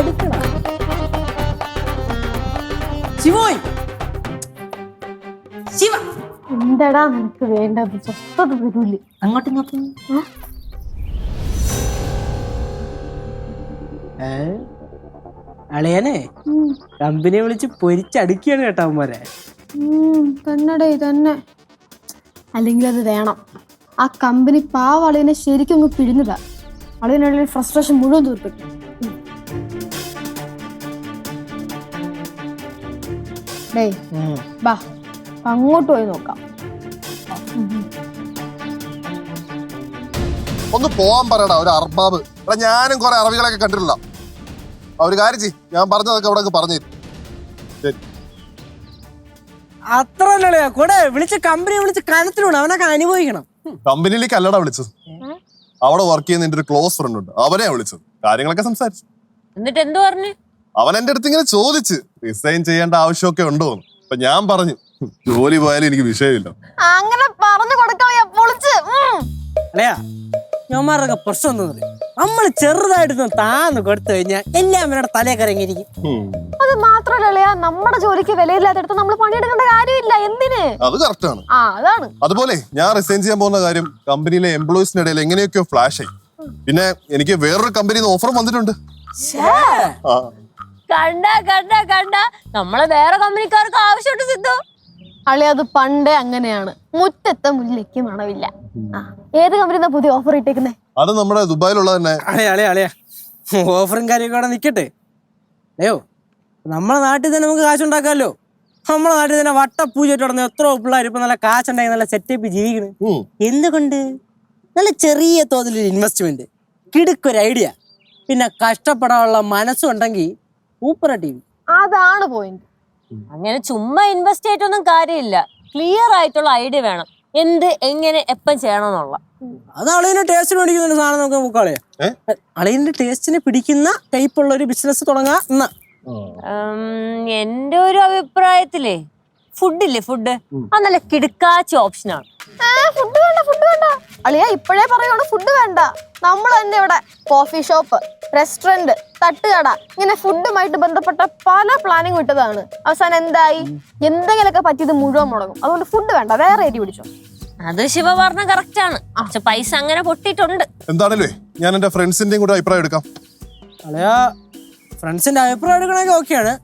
എടുക്കണം ശിവ. എന്തടാ നിനക്ക് വേണ്ടത്? സ്വസ്ഥത തരൂലി അങ്ങോട്ട് നോക്കി. അളയനെ കമ്പനിയെ വിളിച്ച് പൊരിച്ചടുക്കിയാണ് കേട്ടോ അവന്മാരെ. തന്നടേ തന്നെ. അല്ലെങ്കിൽ അത് വേണം. ആ കമ്പനി പാവ അളിയനെ ശരിക്കും ഒന്ന് പിഴിഞ്ഞതാ അളിയനുള്ള ഫ്രസ്ട്രേഷൻ മുഴുവൻ തീർപ്പിട്ടു ഡേയ് ബാ അങ്ങോട്ട് പോയി നോക്കാം. ഒന്ന് പോവാൻ പറയടാ ഒരു അർബാബ്. എടാ ഞാനും കുറെ അറബികളൊക്കെ കണ്ടിട്ടില്ല അവർ ഒരു കാര്യം ഞാൻ പറഞ്ഞതൊക്കെ അവിടെ പറഞ്ഞിരുന്നു പറഞ്ഞു. ശരി. അത്ര അല്ലളിയാ കൂടെ വിളിച്ച് കമ്പനി വിളിച്ച് കനത്തിലുണ്ട് അവനൊക്കെ അനുഭവിക്കണം. കമ്പനിയിലേക്ക് അല്ലടാ വിളിച്ചത്. അവിടെ വർക്ക് ചെയ്യുന്ന എന്റെ ഒരു ക്ലോസ് ഫ്രണ്ട് ഉണ്ട്. അവനെയാ വിളിച്ചത്. കാര്യങ്ങളൊക്കെ സംസാരിച്ചു. എന്നിട്ട് എന്തു പറഞ്ഞു? അവൻ എന്റെ അടുത്ത് ഇങ്ങനെ ചോദിച്ച് റിസൈൻ ചെയ്യേണ്ട ആവശ്യമൊക്കെ ഉണ്ടോ? എന്ന്. അപ്പൊ ഞാൻ പറഞ്ഞു ജോലി പോയാലും എനിക്ക് വിഷയമില്ല. അങ്ങനെ പറഞ്ഞു അല്ലയാ ഞമ്മമാരൊക്കെ പ്രശ്നം പറയുക നമ്മൾ ചെറുതായിട്ടൊന്ന് താന്ന് കൊടുത്തു കഴിഞ്ഞാൽ എല്ലാം അവരുടെ തലേ കറങ്ങിയിരിക്കും. അത് മാത്രല്ല നമ്മുടെ ജോലിക്ക് വിലയില്ലാത്തടത്ത് നമ്മൾ പണിയെടുക്കേണ്ട കാര്യമില്ല എന്തിന്? അത് കറക്റ്റ് ആണ്. ആ അതാണ്. അതുപോലെ ഞാൻ റിസൈൻ ചെയ്യാൻ പോകുന്ന കാര്യം കമ്പനിയിലെ എംപ്ലോയീസിന്റെ ഇടയിൽ എങ്ങനെയൊക്കെയോ ഫ്ലാഷ് ആയി. പിന്നെ എനിക്ക് വേറൊരു കമ്പനിയിൽ നിന്ന് ഓഫർ വന്നിട്ടുണ്ട്. ആ. കണ്ട കണ്ട കണ്ട. നമ്മളെ വേറെ കമ്പനിക്കാർക്ക് ആവശ്യമുണ്ട് സിദ്ധു. അളി അത് പണ്ടേ അങ്ങനെയാണ്. മുറ്റത്തെ മുല്ലയ്ക്ക് മണമില്ല. ആ ഏത് കമ്പനി പുതിയ ഓഫർ ഇട്ടേക്കുന്നേ? അത് നമ്മുടെ ദുബായിലുള്ള തന്നെ. അളയാ അളയാ അളയാ. ഓഫറും കാര്യമൊക്കെ അവിടെ നിൽക്കട്ടെ അയ്യോ നമ്മളെ നാട്ടിൽ തന്നെ നമുക്ക് കാശുണ്ടാക്കാമല്ലോ. നമ്മളെ നാട്ടിൽ തന്നെ വട്ടപ്പൂജയായിട്ട് നടന്ന എത്രയോ പിള്ളേർ ഇപ്പൊ നല്ല കാശുണ്ടായി നല്ല സെറ്റപ്പ് ജീവിക്കണ്. ഉം. എന്തുകൊണ്ട്? നല്ല ചെറിയ തോതിലൊരു ഇൻവെസ്റ്റ്മെന്റ് കിടുക്കൊരു ഐഡിയ പിന്നെ കഷ്ടപ്പെടാനുള്ള മനസ്സുണ്ടെങ്കിൽ സൂപ്പർ ടീം. അതാണ് പോയിന്റ് അങ്ങനെ ചുമ്മാ ഇൻവെസ്റ്റ് ചെയ്തിട്ടൊന്നും കാര്യമില്ല. ക്ലിയർ ആയിട്ടുള്ള ഐഡിയ വേണം. എന്ത് എങ്ങനെ എപ്പം ചെയ്യണമെന്നുള്ള. അത് അളിയന്റെ ടേസ്റ്റിന് പിടിക്കുന്ന സാധനം നമുക്ക് മുക്കാളിയാ? അളിയന്റെ ടേസ്റ്റിന് പിടിക്കുന്ന ടൈപ്പ് ഉള്ള ഒരു ബിസിനസ് തുടങ്ങാ എന്ന എന്റെ ഒരു അഭിപ്രായത്തിലേ ഫുഡില്ലേ ഫുഡ് അത് നല്ല കിടുക്കാച്ച ഓപ്ഷനാണ് ഫുഡ് വേണ്ട ഫുഡ് വേണ്ട. അളിയ ഇപ്പോഴേ പറയുകയാണ് ഫുഡ് വേണ്ട. നമ്മൾ തന്നെ ഇവിടെ കോഫി ഷോപ്പ് റെസ്റ്റോറന്റ് തട്ടുകട. ഇങ്ങനെ ഫുഡുമായിട്ട് ബന്ധപ്പെട്ട പല പ്ലാനിങ് വിട്ടതാണ് അവസാനം എന്തായി? എന്തെങ്കിലുമൊക്കെ പറ്റിയത് മുഴുവൻ മുടങ്ങും. അതുകൊണ്ട് ഫുഡ് വേണ്ട വേറെ ഏരി പിടിച്ചോ. അത് ശിവ പറഞ്ഞ കറക്റ്റ് ആണ്. പക്ഷെ പൈസ അങ്ങനെ പൊട്ടിയിട്ടുണ്ട്. എന്താണല്ലേ? ഞാൻ എന്റെ ഫ്രണ്ട്സിന്റെയും കൂടെ അഭിപ്രായം എടുക്കാം. അളയാ ഫ്രണ്ട്സിന്റെ അഭിപ്രായം എടുക്കണമെങ്കിൽ ഓക്കെയാണ്.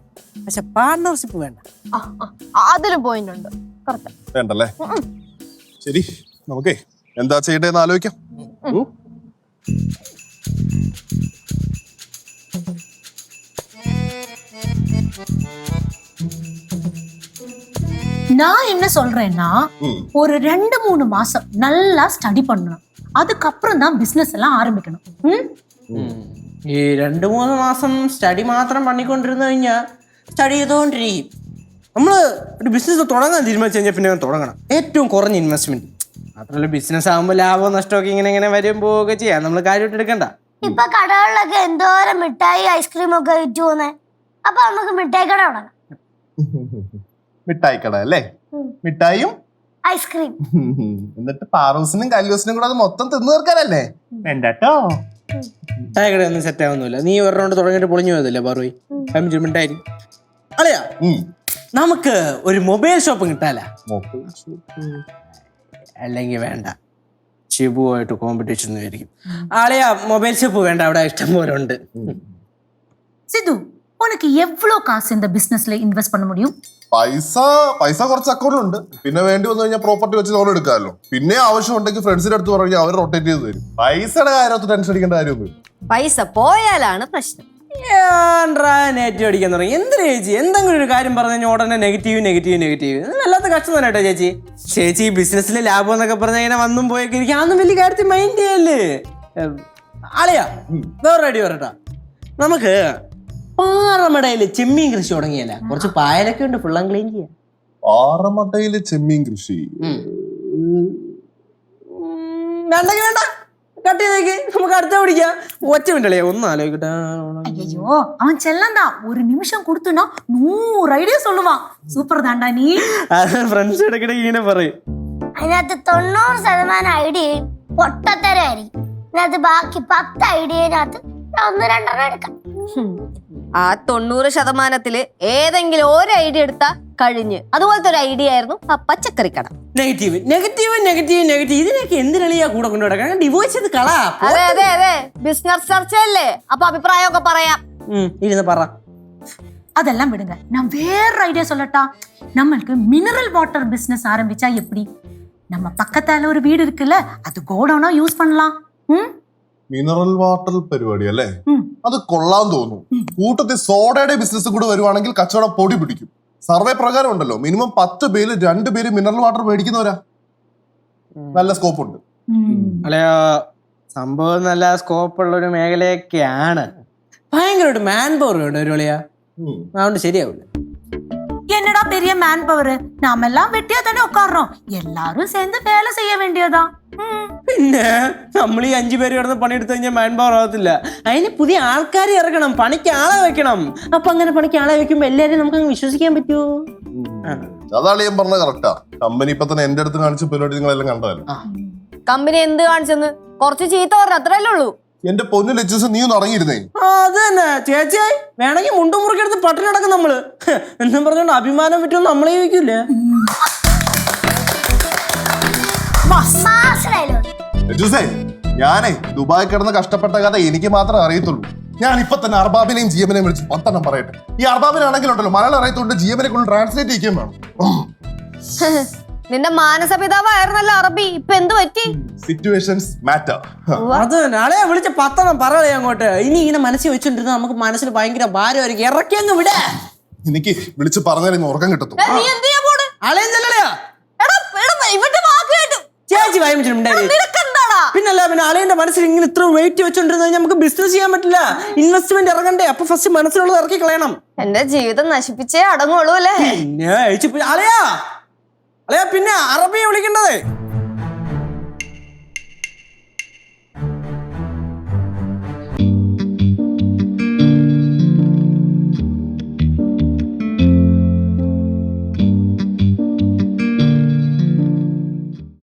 പക്ഷെ പാർട്ണർഷിപ്പ് വേണ്ട. ആ, ആ, അതിലും പോയിന്റ് ഉണ്ട്. വേണ്ടല്ലേ? ശരി നമുക്കേ എന്താ ചെയ്യേണ്ടതെന്ന് ആലോചിക്കാം. நான் என்ன சொல்றேன்னா ம். ஒரு ரெண்டு மூணு மாசம் நல்லா ஸ்டடி பண்ணணும் அதுக்கப்புறம் தான் பிசினஸ் எல்லாம் ஆரம்பிக்கணும் ம்? ഈ രണ്ട് മൂന്ന് മാസം സ്റ്റഡി മാത്രം പണിക്കൊണ്ടിരുന്നു കഴിഞ്ഞാൽ സ്റ്റഡി ചെയ്തുകൊണ്ടിരിക്കും നമ്മൾ ഒരു ബിസിനസ് തുടങ്ങാൻ തീരുമാനിച്ചു കഴിഞ്ഞാൽ പിന്നെ തുടങ്ങണം ഏറ്റവും കുറഞ്ഞ ഇൻവെസ്റ്റ്മെന്റ് മാത്രമല്ല ബിസിനസ് ആകുമ്പോൾ ലാഭവും നഷ്ടമൊക്കെ ഇങ്ങനെ ഇങ്ങനെ വരും പോവുകയൊക്കെ ചെയ്യാം നമ്മൾ കാര്യമായിട്ട് എടുക്കണ്ട ഇപ്പൊ കടകളിലൊക്കെ എന്തോരം മിഠായി ഐസ്ക്രീം ഒക്കെ വിറ്റ് പോന്നെ അപ്പൊ നമുക്ക് മിഠായി കട തുടങ്ങാം മിഠായി കട അല്ലേ മിഠായും? ഐസ്ക്രീം. എന്നിട്ട് പാറൂസിനും കല്ലൂസിനും കൂടെ അത് മൊത്തം തിന്നു തീർക്കാനല്ലേ? വേണ്ടോ മിഠായി കട ഒന്നും സെറ്റ് ആവുന്നില്ല. നീ ഒരെണ്ണം റൗണ്ട് പൊളിഞ്ഞു പോയതല്ലേ പാറോയി പതിനഞ്ച് മിഠായി അല്ലയാ നമുക്ക് ഒരു മൊബൈൽ ഷോപ്പ് കിട്ടാല? അല്ലെങ്കിൽ വേണ്ട. ഷിബുവായിട്ട് കോമ്പറ്റീഷൻ ആളെയാ മൊബൈൽ ഷോപ്പ് വേണ്ട. അവിടെ ഇഷ്ടം പോലെ ഉണ്ട്. സിദ്ധു உனக்கு எவ்வளோ காசு இந்த பிசினஸ்ல இன்வெஸ்ட் பண்ண முடியும் പൈസ പൈസ കുറച്ച് അക്കൗണ്ടിലുണ്ട് പിന്നെ വേണ്ടി വന്നു കഴിഞ്ഞാൽ പ്രോപ്പർട്ടി വെച്ച് ലോൺ എടുക്കാമല്ലോ പിന്നെ ആവശ്യം ഉണ്ടെങ്കിൽ ഫ്രണ്ട്സിന്റെ അടുത്ത് പറഞ്ഞാൽ അവർ റൊട്ടേറ്റ് ചെയ്ത് തരും പൈസയുടെ കാര്യത്തിൽ ടെൻഷൻ അടിക്കേണ്ട കാര്യമൊന്നും പൈസ പോയാലാണ് പ്രശ്നം നെഗറ്റീവ് അടിക്കാൻ തുടങ്ങി എന്തിനാ ചേച്ചി എന്തെങ്കിലും ഒരു കാര്യം പറഞ്ഞു കഴിഞ്ഞാൽ ഉടനെ നെഗറ്റീവ് നെഗറ്റീവ് നെഗറ്റീവ് വല്ലാത്ത കഷ്ടം തന്നെ കേട്ടോ ചേച്ചി ചേച്ചി ഈ ബിസിനസ്സിലെ ലാഭം എന്നൊക്കെ പറഞ്ഞ ഇങ്ങനെ വന്നും പോയൊക്കെ എനിക്ക് അതൊന്നും വലിയ കാര്യത്തിൽ മൈൻഡ് ചെയ്യല്ലേ ഏം, ആളെയാ വേറെ ഐഡിയ പറയട്ടാ നമുക്ക് പാറമടയില് ചെമ്മീൻ കൃഷി തുടങ്ങിയല്ല കുറച്ച് പായലൊക്കെ ഉണ്ട് ഫുള്ളം ക്ലീൻ ചെയ്യാം പാറമട്ടയിലെ ചെമ്മീൻ കൃഷി വേണ്ടെങ്കിൽ വേണ്ട കട്ട് ചെയ്തേക്ക് നമുക്ക് അടുത്ത പിടിക്കാം ഒറ്റ മിനിറ്റല്ലേ ഒന്ന് ആലോചിക്കട്ടെ ஐயோ அவன் செல்லம் தான் ஒரு நிமிஷம் கொடுத்தனா நூறு ஐடியா சொல்லுவான் சூப்பர் தாண்டா நீ ഫ്രണ്ട്സ് ഇടയ്ക്കിടയ്ക്ക് ഇങ്ങനെ പറയും അതിനകത്ത് തൊണ്ണൂറ് ശതമാനം ഐഡിയയും പൊട്ടത്തരായിരിക്കും ഇതിനകത്ത് ബാക്കി പത്ത് ഐഡിയനകത്ത് ഒന്ന് രണ്ടെണ്ണം എടുക്കാം ആ തൊണ്ണൂറ് ശതമാനത്തില് ഏതെങ്കിലും ഒരു ഐഡിയ എടുത്താ കഴിഞ്ഞ് അതുപോലത്തെ ഒരു ഐഡിയ ആയിരുന്നു ആ പച്ചക്കറി കട നെഗറ്റീവ് നെഗറ്റീവ് നെഗറ്റീവ് നെഗറ്റീവ് ഇതിനൊക്കെ എന്തിനാണ് കൂടെ കൊണ്ടു കിടക്കാൻ ഡിവോഴ്സ് ചെയ്ത് കളാ അതെ അതെ അതെ ബിസിനസ് ചർച്ചയല്ലേ അപ്പൊ അഭിപ്രായമൊക്കെ പറയാം ഉം, ഇരുന്ന് പറ அதெல்லாம் விடுங்க நான் வேற ஐடியா சொல்லட்டா நம்மளுக்கு மினரல் வாட்டர் பிசினஸ் ஆரம்பிச்சா எப்படி நம்ம பக்கத்தால ஒரு வீடு இருக்குல்ல அது கோடவுனா யூஸ் பண்ணலாம் ம் മിനറൽ വാട്ടർ പരിപാടി അല്ലേ ഉം. അത് കൊള്ളാൻ തോന്നും കൂട്ടത്തിൽ സോഡയുടെ ബിസിനസ് കൂടെ വരുവാണെങ്കിൽ കച്ചവടം പൊടി പിടിക്കും. സർവേ പ്രകാരം ഉണ്ടല്ലോ. മിനിമം പത്ത് പേര് രണ്ട് പേര് മിനറൽ വാട്ടർ മേടിക്കുന്നവരാ. നല്ല സ്കോപ്പ് ഉണ്ട്. അല്ല സംഭവം നല്ല സ്കോപ്പ് ഉള്ള ഒരു മേഖലയൊക്കെയാണ്. ഭയങ്കര മാൻ പവർ വേണ്ട ഒരു അതുകൊണ്ട് ശരിയാവില്ല. பெரிய மேன் பவர் நாமெல்லாம் வெட்டியா தானே உட்கார்றோம் எல்லாரும் சேர்ந்து வேலை செய்ய வேண்டியதா ம். പിന്നെ നമ്മൾ ഈ അഞ്ചു പേര് കിടന്ന് പണിയെടുത്ത് കഴിഞ്ഞാൽ മാൻ പവർ ആവത്തില്ല അതിന് പുതിയ ആൾക്കാരെ ഇറക്കണം പണിക്ക് ആളെ വെക്കണം അപ്പൊ അങ്ങനെ പണിക്ക് ആളെ വെക്കുമ്പോ എല്ലാരെയും നമുക്ക് അങ്ങ് വിശ്വസിക്കാൻ പറ്റുമോ ആ. അതാണ് ഞാൻ പറഞ്ഞത് കറക്റ്റാ കമ്പനി ഇപ്പൊ തന്നെ എന്റെ അടുത്ത് കാണിച്ച പരിപാടി നിങ്ങളെല്ലാം കണ്ടതല്ലേ കമ്പനി എന്ത് കാണിച്ചെന്ന് കുറച്ച് ചീത്ത പറഞ്ഞു അത്രയല്ലേ ഉള്ളൂ എന്റെ പൊന്നു ലജ്ജസ് നീ ഒന്ന് ഇറങ്ങിയിരുന്നേ അത് തന്നെ. ചേച്ചിയായി വേണമെങ്കിൽ മുണ്ടും മുറുക്കെടുത്ത് പട്ടിണി നടക്കും നമ്മൾ. എന്നും പറഞ്ഞോണ്ട് അഭിമാനം പറ്റും നമ്മളെ ചോദിക്കൂലേ ഞാനേ ദുബായ് കിടന്ന് കഷ്ടപ്പെട്ട കഥ എനിക്ക് മാത്രമേ അറിയത്തുള്ളൂ. ഞാൻ ഇപ്പൊ തന്നെ അർബാബിനെയും ജിയമിനെയും വിളിച്ച് പത്തെണ്ണം പറയട്ടെ. ഈ അർബാബിനാണെങ്കിലുണ്ടല്ലോ മലയാളം അറിയത്തോണ്ട് ജിയമിനെ കൊണ്ട് ട്രാൻസ്ലേറ്റ് ചെയ്യിക്കുകയും വേണം. നിന്റെ മാനസപിതാവായിരുന്നല്ലോ അറബി. ഇപ്പൊ എന്ത് പറ്റി? സിറ്റുവേഷൻസ് മാറ്റർ അത് തന്നെ. ആളെ വിളിച്ച പത്തണം പറയേ അങ്ങോട്ട്. ഇനി ഇങ്ങനെ മനസ്സിൽ വെച്ചോണ്ടിരുന്ന നമുക്ക് മനസ്സിൽ ഭയങ്കര ഭാരമായിരിക്കും. ഇറക്കി അങ്ങ് വിടേ. എനിക്ക് വിളിച്ച് പറഞ്ഞാലും ഉറക്കം കിട്ടത്തു നീ എന്ത് ചെയ്യാൻ പോണ്? ആളെയും ചെല്ലലയാ എടാ എടാ ഇവന്റെ വാക്ക് കേട്ടു. ചേച്ചി നിനക്കെന്താടാ? പിന്നല്ല പിന്നെ അളയന്റെ മനസ്സിൽ ഇങ്ങനെ ഇത്ര വെയിറ്റ് വെച്ചോണ്ടിരുന്ന നമുക്ക് ബിസിനസ് ചെയ്യാൻ പറ്റില്ല. ഇൻവെസ്റ്റ്മെന്റ് ഇറങ്ങണ്ടേ. അപ്പൊ ഫസ്റ്റ് മനസ്സിലുള്ളത് ഇറക്കി കളയണം. എന്റെ ജീവിതം നശിപ്പിച്ചേ അടങ്ങുള്ളൂ അല്ലേ? പിന്നെ അയച്ചു അളയാ അളയാ പിന്നെ അറബിയെ വിളിക്കേണ്ടത്?